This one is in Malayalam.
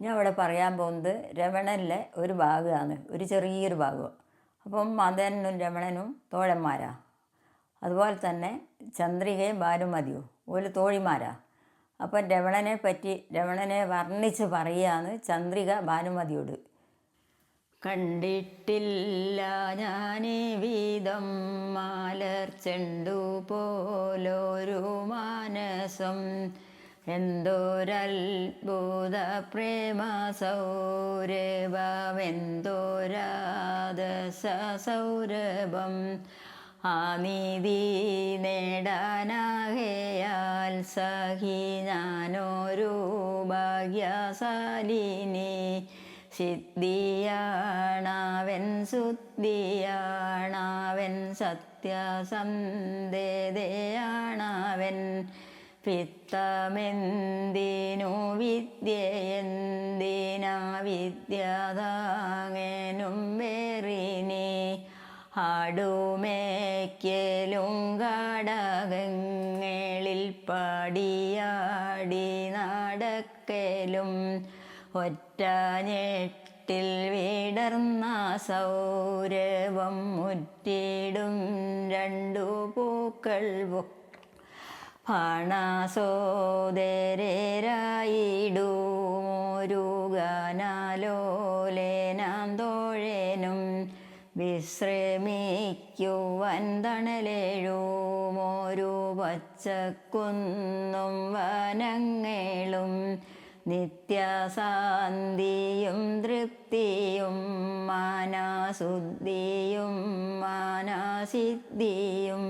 ഞാൻ ഇവിടെ പറയാൻ പോകുന്നത് രമണനിലെ ഒരു ഭാഗമാണ് ഒരു ചെറിയൊരു ഭാഗം. അപ്പം മദനും രമണനും തോഴന്മാരാ. അതുപോലെ തന്നെ ചന്ദ്രികയും ഭാനുമതിയും ഒരു തോഴിമാരാ. അപ്പം രമണനെ പറ്റി രമണനെ വർണിച്ച് പറയുകയാണ് ചന്ദ്രിക ഭാനുമതിയോട്. കണ്ടിട്ടില്ല ഞാനീ വീതം മാലർ ചെണ്ടു പോലൊരു മാനസം. എന്തോരത്ഭുത പ്രേമ സൗരഭമെന്തോരാദശ സൗരഭം ആ നീതി നേടാനാകയാൽ സഹി ഞാനൊരു ഭാഗ്യശാലിനി. സിദ്ധിയാണാവൻ ശുദ്ധിയാണാവൻ സത്യസന്ധതയാണവൻ. പിത്തമെന്തിനു വിദ്യയെന്തിനാ വിദ്യതാങ്ങനും വേറിനെ? ആടുമേക്കലും ഘടകങ്ങളിൽ പടിയാടി നടക്കലും ഒറ്റ ഞെട്ടിൽ വിടർന്ന സൗരവം മുറ്റിടും രണ്ടു പൂക്കൾ ഫണസോദരരായിടുമൊരു ഗാനാലോലേനാം തോഴനും വിശ്രമിക്കുവൻ തണലേഴുമോരു പച്ചക്കുന്നും വനങ്ങളും നിത്യശാന്തിയും തൃപ്തിയും മാനശുദ്ധിയും മാനസിദ്ധിയും